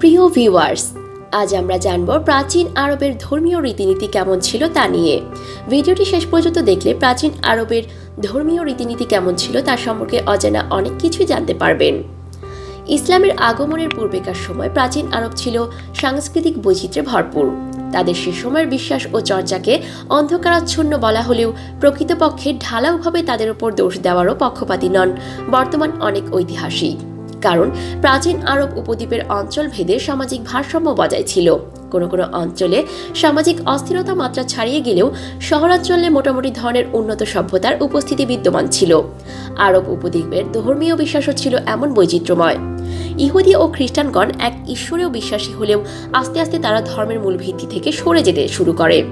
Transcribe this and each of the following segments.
প্রিয় ভিউয়ার্স আজ আমরা জানব প্রাচীন আরবের ধর্মীয় রীতিনীতি কেমন ছিল তা নিয়ে। ভিডিওটি শেষ পর্যন্ত দেখলে প্রাচীন আরবের ধর্মীয় রীতিনীতি কেমন ছিল তার সম্পর্কে অজানা অনেক কিছুই জানতে পারবেন। ইসলামের আগমনের পূর্বেকার সময় প্রাচীন আরব ছিল সাংস্কৃতিক বৈচিত্র্যে ভরপুর। তাদের সে সময়ের বিশ্বাস ও চর্চাকে অন্ধকারাচ্ছন্ন বলা হলেও প্রকৃতপক্ষে ঢালাওভাবে তাদের উপর দোষ দেওয়ারও পক্ষপাতী নন। বর্তমান অনেক ঐতিহাসিক। কারণ প্রাচীন আরব উপদ্বীপের অঞ্চল ভেদে সামাজিক ভারসাম্য বজায় ছিল। কোনো কোনো অঞ্চলে সামাজিক অস্থিরতা মাত্রা ছাড়িয়ে গেলেও শহরাঞ্চলে মোটামুটি ধরনের উন্নত সভ্যতার উপস্থিতি বিদ্যমান ছিল। আরব উপদ্বীপের ধর্মীয় বিশ্বাসও ছিল এমন বৈচিত্র্যময়। ইহুদি ও খ্রিস্টানগণ এক ঈশ্বরেও বিশ্বাসী হলেও আস্তে আস্তে তারা ধর্মের মূল ভিত্তি থেকে সরে যেতে শুরু করে।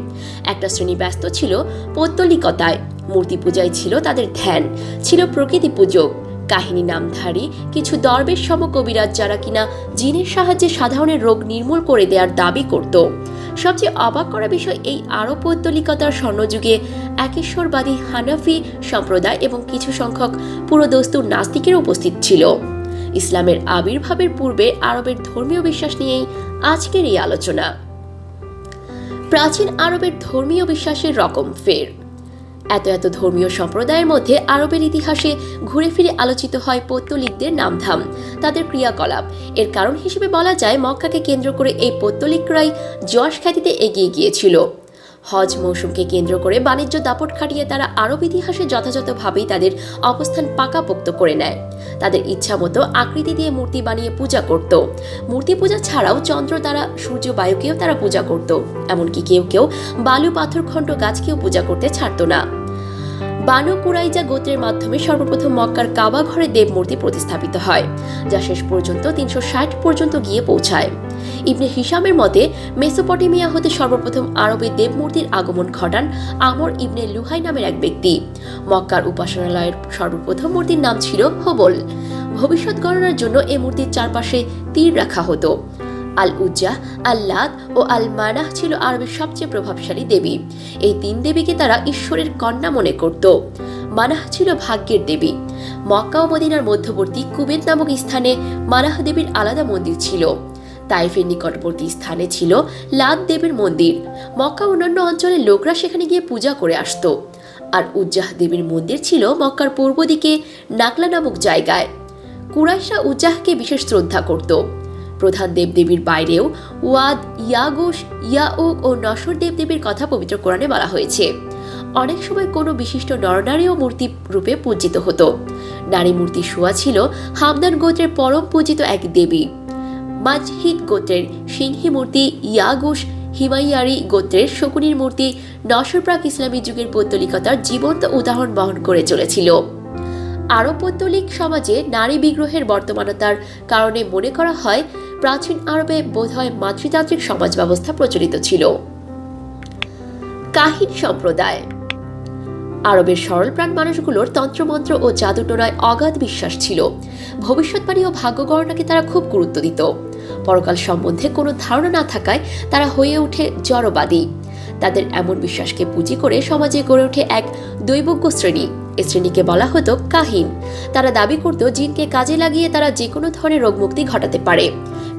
একটা শ্রেণি ব্যস্ত ছিল পৌত্তলিকতায়। মূর্তি পূজায় ছিল তাদের ধ্যান, ছিল প্রকৃতি পূজক। কাহিনী নামধারী, কিছু দরবেশ সম কবিরাজ যারা কিনা জিনের সাহায্যে সাধারণের রোগ নির্মূল করে দেওয়ার দাবি করত। সবচেয়ে অবাক করা বিষয় এই আরব পৌত্তলিকতার স্বর্ণযুগে একেশ্বরবাদী হানাফি সম্প্রদায় এবং কিছু সংখ্যক পুরোদস্তুর নাস্তিকের উপস্থিত ছিল। ইসলামের আবির্ভাবের পূর্বে আরবের ধর্মীয় বিশ্বাস নিয়েই আজকের এই আলোচনা। প্রাচীন আরবের ধর্মীয় বিশ্বাসের রকম ফের। এত এত ধর্মীয় সম্প্রদায়ের মধ্যে আরবের ইতিহাসে ঘুরে ফিরে আলোচিত হয় পৌত্তলিকদের নামধাম, তাদের ক্রিয়াকলাপ। এর কারণ হিসেবে বলা যায়, মক্কাকে কেন্দ্র করে এই পৌত্তলিকরাই যশ খ্যাতিতে এগিয়ে গিয়েছিল। হজ মৌসুমকে কেন্দ্র করে বাণিজ্য দাপট খাটিয়ে তারা আরব ইতিহাসে যথাযথভাবেই তাদের অবস্থান পাকাপোক্ত করে নেয়। তাদের ইচ্ছা মতো আকৃতি দিয়ে মূর্তি বানিয়ে পূজা করত। মূর্তি পূজা ছাড়াও চন্দ্র তারা সূর্য বায়ুকেও তারা পূজা করত। এমনকি কেউ কেউ বালু পাথর খণ্ড গাছকেও পূজা করতে ছাড়ত না। বানু কুরাইজা গোত্রের মাধ্যমে সর্বপ্রথম মক্কার কাবা ঘরে দেব মূর্তি প্রতিস্থাপিত হয়, যা শেষ পর্যন্ত তিনশো ষাট পর্যন্ত গিয়ে পৌঁছায়। ইবনে হিসামের মতে, মেসোপটেমিয়া হতে সর্বপ্রথম আরবে দেবমূর্তির আগমন ঘটান আমর ইবনে লুহাই নামের এক ব্যক্তি। মক্কার উপাসনালয়ের সর্বপ্রথম মূর্তির নাম ছিল হোবল। ভবিষ্যৎ গণনার জন্য এ মূর্তির চারপাশে তীর রাখা হতো। আল উজ্জাহ আল লাদ ও আল মানাহ ছিল আরবের সবচেয়ে প্রভাবশালী দেবী। এই তিন দেবীকে তারা ঈশ্বরের কন্যা মনে করত। মানাহ ছিল ভাগ্যের দেবী। মক্কা ও মদিনার মধ্যবর্তী কুবেত নামক স্থানে মানাহ দেবীর আলাদা মন্দির ছিল। তাইফের নিকটবর্তী স্থানে ছিল লাদ দেবীর মন্দির। মক্কা অন্যান্য অঞ্চলের লোকরা সেখানে গিয়ে পূজা করে আসতো। আর উজ্জাহ দেবীর মন্দির ছিল মক্কার পূর্ব দিকে নাকলা নামক জায়গায়। কুরাইশা উজ্জাহকে বিশেষ শ্রদ্ধা করত। প্রধান দেবদেবীর বাইরেও ওয়াদ, ইয়াগুশ ইয়াউক ও নসর দেবদেবীর কথা পবিত্র কোরআনে বলা হয়েছে। অনেক সময় কোনো বিশিষ্ট নরনারীও মূর্তি রূপে পূজিত হতো। নারী মূর্তি শোয়া ছিল হামদান গোত্রের পরম পূজিত এক দেবী। মাজহিদ গোত্রের সিংহী মূর্তি ইয়াগুশ, হিমাইয়ারি গোত্রের শকুনির মূর্তি নসরপ্রাক ইসলামী যুগের পৌত্তলিকতার জীবন্ত উদাহরণ বহন করে চলেছিল। আরব পৌত্তলিক সমাজে নারী বিগ্রহের বর্তমানতার কারণে মনে করা হয় প্রাচীন আরবে বোধহয় মাতৃতান্ত্রিক সমাজ ব্যবস্থা প্রচলিত ছিল। কাহিন সম্প্রদায়। আরবের সরলপ্রাণ মানুষগুলোর তন্ত্রমন্ত্র ও জাদুটোনায় অগাধ বিশ্বাস ছিল। ভবিষ্যৎবাণী ও ভাগ্য গণনাকে তারা খুব গুরুত্ব দিত। পরকাল সম্বন্ধে কোনো ধারণা না থাকায় তারা হয়ে ওঠে জড়বাদী। তাদের এমন বিশ্বাসকে পুঁজি করে সমাজে গড়ে ওঠে এক দৈবজ্ঞ শ্রেণি। এ শ্রেণীকে বলা হতো কাহিন। তারা দাবি করত, জিনকে কাজে লাগিয়ে তারা যে কোনো ধরনের রোগমুক্তি ঘটাতে পারে।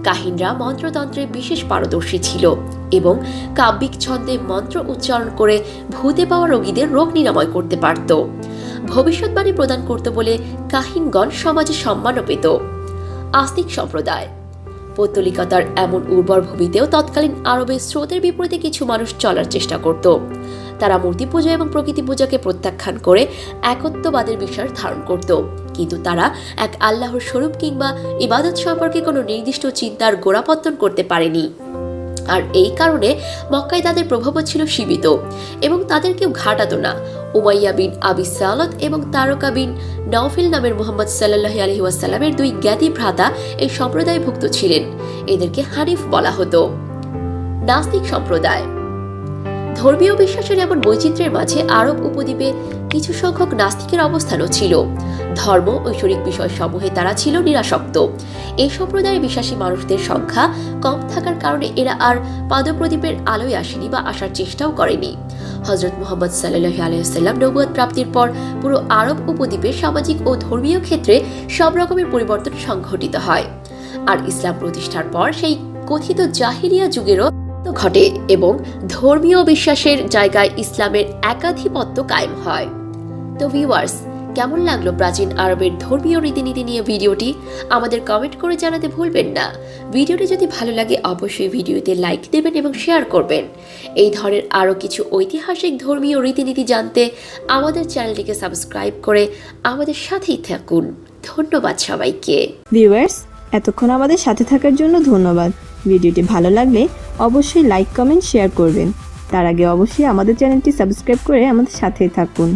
কাহিনরা মন্ত্রতন্ত্রে বিশেষ পারদর্শী ছিল এবং কাব্যিক ছন্দে মন্ত্র উচ্চারণ করে ভূতে পাওয়া রোগীদের রোগ নিরাময় করতে পারত। ভবিষ্যৎবাণী প্রদান করত বলে কাহিনগণ সমাজে সম্মানও পেত। আস্তিক সম্প্রদায়। পৌত্তলিকতার এমন উর্বর ভূমিতেও তৎকালীন আরবের স্রোতের বিপরীতে কিছু মানুষ চলার চেষ্টা করত। তারা মূর্তি পূজা এবং প্রকৃতি পূজাকে প্রত্যাখ্যান করে একত্ববাদের বিশ্বাস ধারণ করত। কিন্তু তারা এক আল্লাহর স্বরূপ কিংবা ইবাদত সম্পর্কে কোনো নির্দিষ্ট চিন্তার গোড়াপত্তন করতে পারেনি। আর এই কারণে মক্কায় তাদের প্রভাবও ছিল সীমিত এবং তাদের কেউ ঘাটাতো না। উমাইয়া বিন আবি সালত এবং তারকা বিন নওফিল নামের মোহাম্মদ সাল্লাহ আলহি ওয়াসাল্লামের দুই জ্ঞাতি ভ্রাতা এই সম্প্রদায়ভুক্ত ছিলেন। এদেরকে হানিফ বলা হতো। নাস্তিক সম্প্রদায়। ধর্মীয় বিশ্বাসের এমন বৈচিত্র্যের মাঝে আরব উপদ্বীপে কিছু সংখ্যক নাস্তিকের অবস্থানও ছিল। ধর্ম, ঐশ্বরিক বিষয় সমূহে তারা ছিল নিরাসক্ত। এই সম্প্রদায়ের বিশ্বাসী মানুষদের সংখ্যা কম থাকার কারণে এরা আর পাদপ্রদীপের আলোয় আসেনি বা আসার চেষ্টাও করেনি। হজরত মোহাম্মদ সাল্লাহ আলহিহাল্লাম নবুয়াদ প্রাপ্তির পর পুরো আরব উপদ্বীপে সামাজিক ও ধর্মীয় ক্ষেত্রে সব রকমের পরিবর্তন সংঘটিত হয়। আর ইসলাম প্রতিষ্ঠার পর সেই কথিত জাহিরিয়া যুগেরও ঘটে এবং ধর্মীয় বিশ্বাসের জায়গায় ইসলামের একাধিপত্য কায়েম হয়। তো ভিউয়ার্স কেমন লাগল প্রাচীন আরবের ধর্মীয় রীতিনীতি নিয়ে ভিডিওটি? আমাদের কমেন্ট করে জানাতে ভুলবেন না। ভিডিওটি যদি ভালো লাগে, অবশ্যই ভিডিওতে লাইক দেবেন এবং শেয়ার করবেন। এই ধরনের আরও কিছু ঐতিহাসিক ধর্মীয় রীতিনীতি জানতে আমাদের চ্যানেলটিকে সাবস্ক্রাইব করে আমাদের সাথেই থাকুন। ধন্যবাদ সবাইকে। ভিউয়ার্স এতক্ষণ আমাদের সাথে থাকার জন্য ধন্যবাদ। ভিডিওটি ভালো লাগলে অবশ্যই লাইক কমেন্ট শেয়ার করবেন। তার আগে অবশ্যই আমাদের চ্যানেলটি সাবস্ক্রাইব করে আমাদের সাথেই থাকুন।